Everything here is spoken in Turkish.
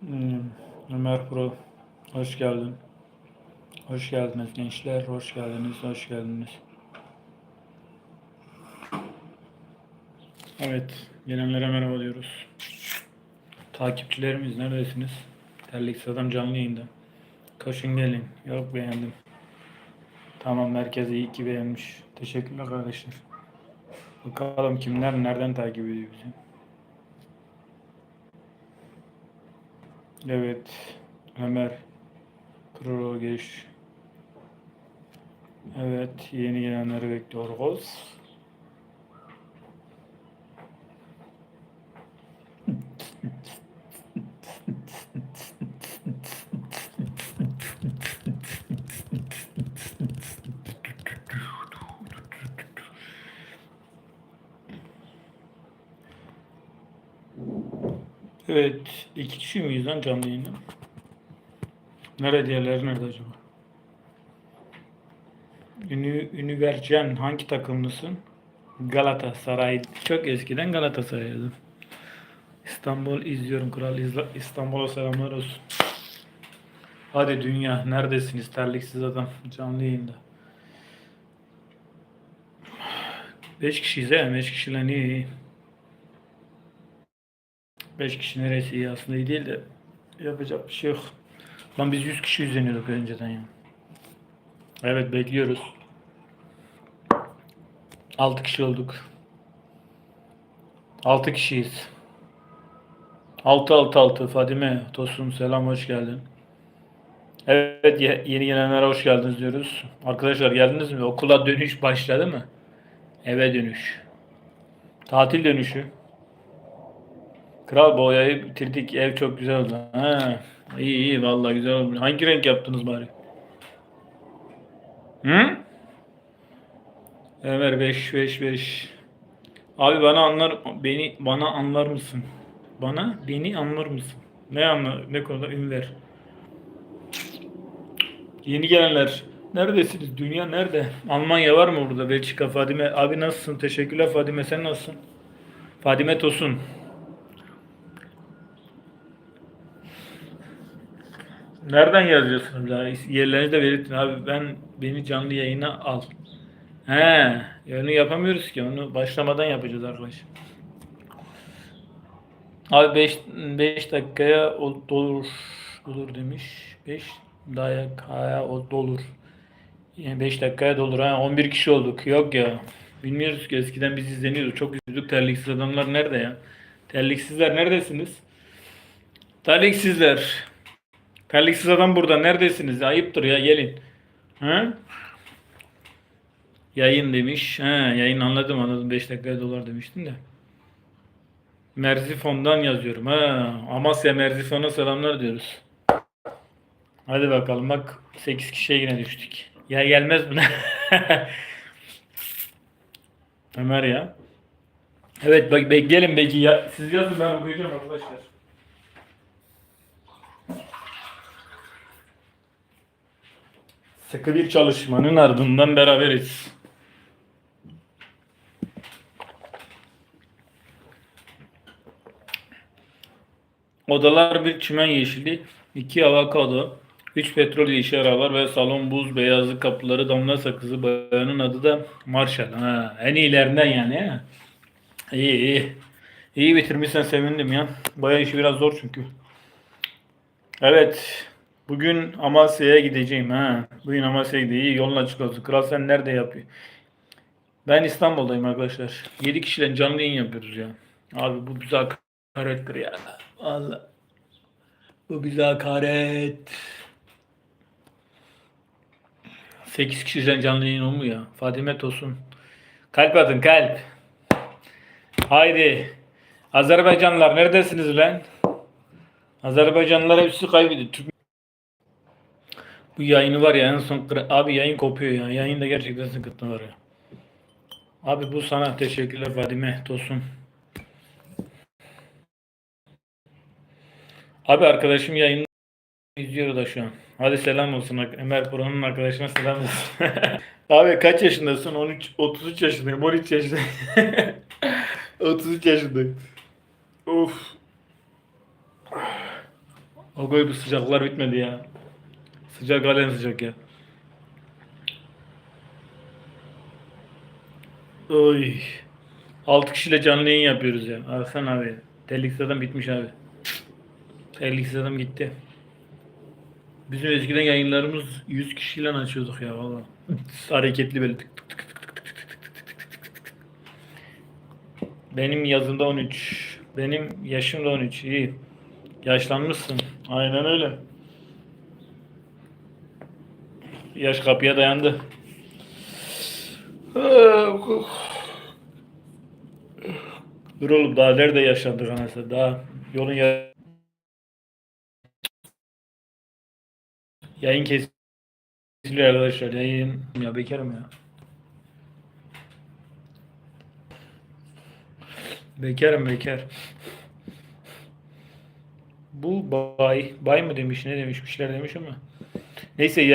Hmm, Ömer Pro, hoş geldin. Hoş geldiniz gençler, hoş geldiniz, hoş geldiniz. Evet, gelenlere merhaba diyoruz. Takipçilerimiz neredesiniz? Terlik adam canlı yayında. Koşun gelin. Yok beğendim. Tamam merkez iyi ki beğenmiş. Teşekkürler kardeşler. Bakalım kimler nereden takip ediyor bizi. Evet. Ömer. Geç. Evet. Yeni gelenleri bekliyoruz. Evet. İki kişi miyiz lan canlı yayında? Nerede diğerleri nerede acaba? Ünü, Ünivercen hangi takımlısın? Galatasaray. Çok eskiden Galatasaray'dım. İstanbul izliyorum kral. İzla- İstanbul'a selamlar olsun. Hadi dünya neredesiniz terliksiz adam canlı yayında. 5 kişiyiz he 5 kişiyle iyi. 5 kişi neresi iyi aslında iyi değil de yapacak bir şey yok. Lan biz 100 kişi izleniyorduk önceden ya. Evet bekliyoruz. 6 kişi olduk. 6 kişiyiz. 6 6 6 Fadime Tosun selam hoş geldin. Evet ye- yeni gelenlere hoş geldiniz diyoruz. Arkadaşlar geldiniz mi? Okula dönüş başladı mı? Eve dönüş. Tatil dönüşü. Kral boyayı bitirdik. Ev çok güzel oldu. Ha, iyi iyi vallahi güzel oldu. Hangi renk yaptınız bari? Hı? Ömer 5 5 5. Abi bana anlar beni bana anlar mısın? Bana beni anlar mısın? Ne anlar ne konuda Ünver? Yeni gelenler neredesiniz? Dünya nerede? Almanya var mı burada? Belçika Fadime. Abi nasılsın? Teşekkürler Fadime. Sen nasılsın? Fadime Tosun. Nereden yazıyorsunuz ya? Yerlerinizi de belirtin abi. Ben beni canlı yayına al. He, onu yapamıyoruz ki. Onu başlamadan yapacağız arkadaş. Abi 5 5 dakikaya o dolur dolur demiş. 5 dakikaya o dolur. Yani 5 dakikaya dolur ha. 11 kişi olduk. Yok ya. Bilmiyoruz ki eskiden biz izleniyorduk. Çok üzüldük. Terliksiz adamlar nerede ya? Terliksizler neredesiniz? Terliksizler. Terliksiz adam burada. Neredesiniz? Ayıptır ya gelin. Ha? Yayın demiş. Ha, yayın anladım anladım. 5 dakikaya dolar demiştin de. Merzifon'dan yazıyorum. Ha, Amasya Merzifon'a selamlar diyoruz. Hadi bakalım bak 8 kişiye yine düştük. Ya gelmez buna. Ömer ya. Evet bak bek gelin belki ya. Siz yazın ben okuyacağım arkadaşlar. Sıkı bir çalışmanın ardından beraberiz. Odalar bir çimen yeşili, iki avokado, üç petrol yeşil arabalar ve salon buz beyazlı kapıları damla sakızı bayanın adı da Marshall. Ha, en iyilerinden yani. ha. İyi iyi. İyi bitirmişsen sevindim ya. Bayağı işi biraz zor çünkü. Evet. Bugün Amasya'ya gideceğim ha. Bugün Amasya'ya gideceğim. İyi yolun açık olsun. Kral sen nerede yapıyor? Ben İstanbul'dayım arkadaşlar. 7 kişiyle canlı yayın yapıyoruz ya. Abi bu bize hakarettir ya. Vallahi. Bu bize hakaret. 8 kişiden canlı yayın olmuyor ya. Fadime Tosun. Kalp atın kalp. Haydi. Azerbaycanlılar neredesiniz lan? Azerbaycanlılar hepsi kaybediyor. Türk bu yayını var ya en son abi yayın kopuyor ya. Yayında gerçekten sıkıntı var ya. Abi bu sana teşekkürler Fadime Tosun. Abi arkadaşım yayını izliyor da şu an. Hadi selam olsun. Ömer Pro'nun arkadaşına selam olsun. Abi kaç yaşındasın? 13, 33 yaşındayım. 13 yaşındayım. 33 yaşındayım. Of. Ogoy bu sıcaklar bitmedi ya. Sıcak halen sıcak ya. Oy. 6 kişiyle canlı yayın yapıyoruz ya. Hasan abi. Tellik adam bitmiş abi. Tellik adam gitti. Bizim eskiden yayınlarımız 100 kişiyle açıyorduk ya valla. Hareketli böyle tık tık tık. Benim yazımda 13. Benim yaşım da 13. İyi. Yaşlanmışsın. Aynen öyle. Yaş kapıya dayandı. Dur oğlum daha nerede yaşlandık anasını daha yolun ya yayın kesiliyor arkadaşlar yayın ya bekarım ya. Bekarım bekar. Bu bay bay mı demiş ne demiş bir şeyler demiş ama. Neyse yayın